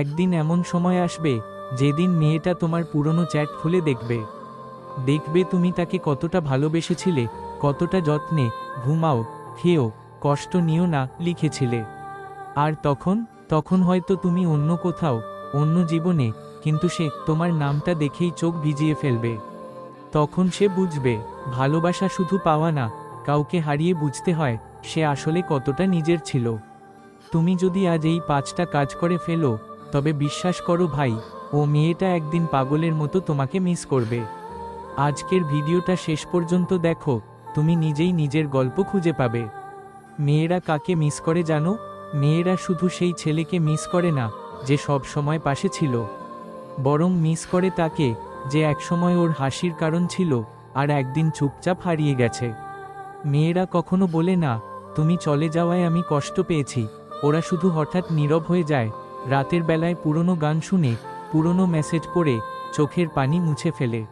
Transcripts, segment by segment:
একদিন এমন সময় আসবে, যেদিন মেয়েটা তোমার পুরনো চ্যাট খুলে দেখবে। দেখবে তুমি তাকে কতটা ভালোবেসেছিলে, কতটা যত্নে, ঘুমাও খেয়েও কষ্ট নিও না, লিখেছিলে। আর তখন তখন হয়তো তুমি অন্য কোথাও, অন্য জীবনে, কিন্তু সে তোমার নামটা দেখেই চোখ ভিজিয়ে ফেলবে। তখন সে বুঝবে, ভালোবাসা শুধু পাওয়া না, কাউকে হারিয়ে বুঝতে হয়, সে আসলে কতটা নিজের ছিল। তুমি যদি আজ এই পাঁচটা কাজ করে ফেলো তবে বিশ্বাস করো ভাই, ও মেয়েটা একদিন পাগলের মতো তোমাকে মিস করবে। আজকের ভিডিওটা শেষ পর্যন্ত দেখো, তুমি নিজেই নিজের গল্প খুঁজে পাবে। মেয়েরা কাকে মিস করে জানো? মেয়েরা শুধু সেই ছেলেকে মিস করে না, যে সব সময় পাশে ছিল। বরং মিস করে তাকে, যে একসময় ওর হাসির কারণ ছিল, আর একদিন চুপচাপ হারিয়ে গেছে। মেয়েরা কখনো বলে না, তুমি চলে যাওয়ায় আমি কষ্ট পেয়েছি। ওরা শুধু হঠাৎ নীরব হয়ে যায় রাতের বেলায় পুরনো গান শুনে, পুরনো মেসেজ পড়ে, চোখের পানি মুছে ফেলে।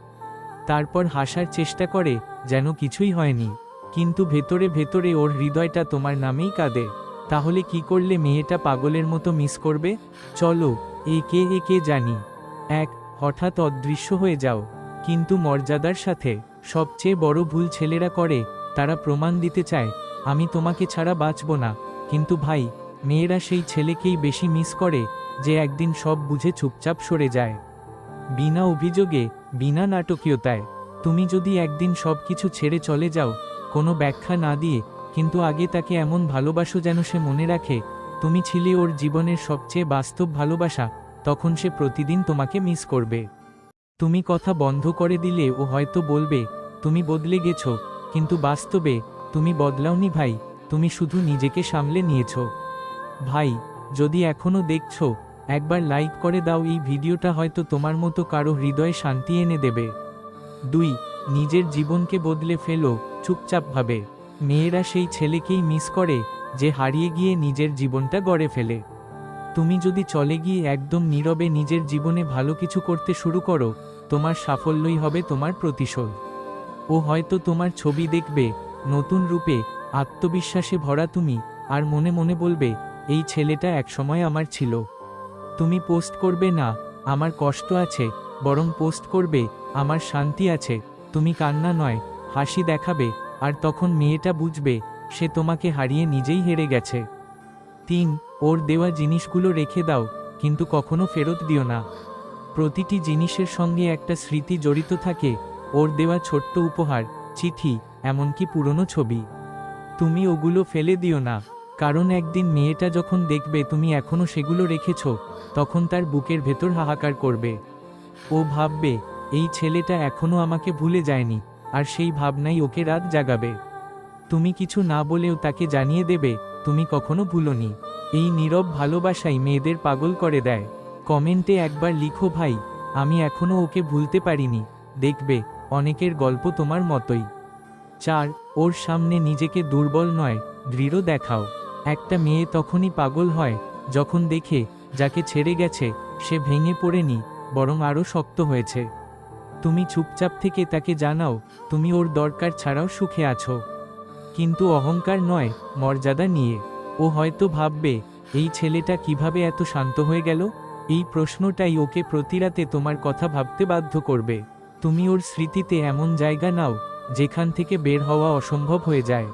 তারপর হাসার চেষ্টা করে যেন কিছুই হয়নি। কিন্তু ভেতরে ভেতরে ওর হৃদয়টা তোমার নামেই কাঁদে। তাহলে কি করলে মেয়েটা পাগলের মতো মিস করবে? চলো, এ কে এ কে জানি। এক, হঠাৎ অদৃশ্য হয়ে যাও। কিন্তু মর্যাদার সাথে সবচেয়ে বড় ভুল ছেলেরা করে, তারা প্রমাণ দিতে চায়, আমি তোমাকে ছাড়া বাঁচব না। কিন্তু ভাই মেয়েরা সেই ছেলেকেই বেশি মিস করে যে একদিন সব বুঝে চুপচাপ সরে যায়। বিনা অভিযোগে, বিনা নাটকীয়তায়, তুমি যদি একদিন সব কিছু ছেড়ে চলে যাও, কোনো ব্যাখ্যা না দিয়ে, কিন্তু আগে তাকে এমন ভালোবাসো যেন সে মনে রাখে, তুমি ছিলে ওর জীবনের সবচেয়ে বাস্তব ভালোবাসা, তখন সে প্রতিদিন তোমাকে মিস করবে। তুমি কথা বন্ধ করে দিলে ও হয়তো বলবে, তুমি বদলে গেছো, কিন্তু বাস্তবে, তুমি বদলাওনি ভাই, তুমি শুধু নিজেকে সামলে নিয়েছো। ভাই, যদি এখনও দেখছ, একবার লাইক করে দাও, এই ভিডিওটা হয়তো তোমার মতো কারও হৃদয়ে শান্তি এনে দেবে। দুই, নিজের জীবনকে বদলে ফেলো চুপচাপভাবে মেয়েরা সেই ছেলেকেই মিস করে, যে হারিয়ে গিয়ে নিজের জীবনটা গড়ে ফেলে। তুমি যদি চলে গিয়ে একদম নীরবে নিজের জীবনে ভালো কিছু করতে শুরু করো, তোমার সাফল্যই হবে তোমার প্রতিশোধ। ও হয়তো তোমার ছবি দেখবে, নতুন রূপে, আত্মবিশ্বাসে ভরা তুমি, আর মনে মনে বলবে এই ছেলেটা একসময় আমার ছিল। তুমি পোস্ট করবে না, আমার কষ্ট আছে, বরং পোস্ট করবে, আমার শান্তি আছে, তুমি কান্না নয়, হাসি দেখাবে, আর তখন মেয়েটা বুঝবে, সে তোমাকে হারিয়ে নিজেই হেরে গেছে। তিন, ওর দেওয়া জিনিসগুলো রেখে দাও, কিন্তু কখনো ফেরত দিও না। প্রতিটি জিনিসের সঙ্গে একটা স্মৃতি জড়িত থাকে, ওর দেওয়া ছোট্ট উপহার, চিঠি, এমনকি পুরনো ছবি। তুমি ওগুলো ফেলে দিও না। কারণ একদিন মেয়েটা যখন দেখবে তুমি এখনও সেগুলো রেখেছ, তখন তার বুকের ভেতর হাহাকার করবে। ও ভাববে, এই ছেলেটা এখনও আমাকে ভুলে যায়নি, আর সেই ভাবনাই ওকে রাত জাগাবে। তুমি কিছু না বলেও তাকে জানিয়ে দেবে, তুমি কখনো ভুলনি। এই নীরব ভালোবাসাই মেয়েদের পাগল করে দেয়। কমেন্টে একবার লিখো, ভাই, আমি এখনও ওকে ভুলতে পারিনি। দেখবে, অনেকের গল্প তোমার মতোই। চার, ওর সামনে নিজেকে দুর্বল নয়, দৃঢ় দেখাও। একটা মেয়ে তখনই পাগল হয়, যখন দেখে যাকে ছেড়ে গেছে, সে ভেঙে পড়েনি, বরং আরও শক্ত হয়েছে। তুমি চুপচাপ থেকে তাকে জানাও, তুমি ওর দরকার ছাড়াও সুখে আছো। কিন্তু অহংকার নয়, মর্যাদা নিয়ে। ও হয়তো ভাববে, এই ছেলেটা কীভাবে এত শান্ত হয়ে গেল? এই প্রশ্নটাই ওকে প্রতিরাতে তোমার কথা ভাবতে বাধ্য করবে। তুমি ওর স্মৃতিতে এমন জায়গা নাও, যেখান থেকে বের হওয়া অসম্ভব হয়ে যায়।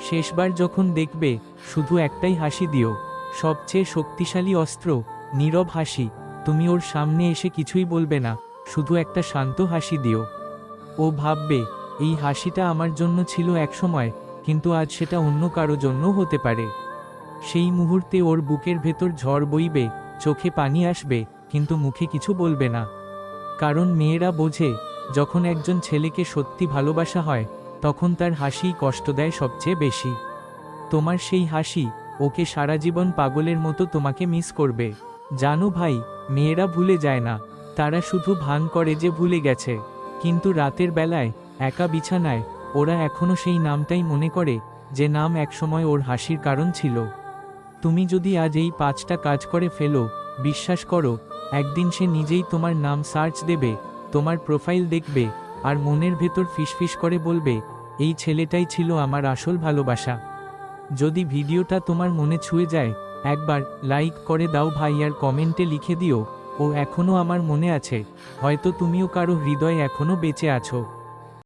শেষবার যখন দেখবে, শুধু একটাই হাসি দিও। সবচেয়ে শক্তিশালী অস্ত্র, নীরব হাসি। তুমি ওর সামনে এসে কিছুই বলবে না, শুধু একটা শান্ত হাসি দিও। ও ভাববে, এই হাসিটা আমার জন্য ছিল একসময়, কিন্তু আজ সেটা অন্য কারও জন্য হতে পারে। সেই মুহূর্তে ওর বুকের ভেতর ঝড় বইবে, চোখে পানি আসবে, কিন্তু মুখে কিছু বলবে না। কারণ মেয়েরা বোঝে, যখন একজন ছেলেকে সত্যি ভালোবাসা হয় তখন তার হাসিই কষ্ট দেয় সবচেয়ে বেশি। তোমার সেই হাসি, ওকে সারা জীবন পাগলের মতো তোমাকে মিস করবে। জানো ভাই, মেয়েরা ভুলে যায় না, তারা শুধু ভান করে যে ভুলে গেছে। কিন্তু রাতের বেলায়, একা বিছানায়, ওরা এখনও সেই নামটাই মনে করে, যে নাম একসময় ওর হাসির কারণ ছিল। তুমি যদি আজ এই পাঁচটা কাজ করে ফেলো, বিশ্বাস করো, একদিন সে নিজেই তোমার নাম সার্চ দেবে, তোমার প্রোফাইল দেখবে আর মনের ভেতর ফিসফিস করে বলবে, এই ছেলেটাই ছিল আমার আসল ভালোবাসা। যদি ভিডিওটা তোমার মনে ছুঁয়ে যায়, একবার লাইক করে দাও ভাই আর কমেন্টে লিখে দিও, ও এখনও আমার মনে আছে। হয়তো তুমিও কারও হৃদয়ে এখনও বেঁচে আছো।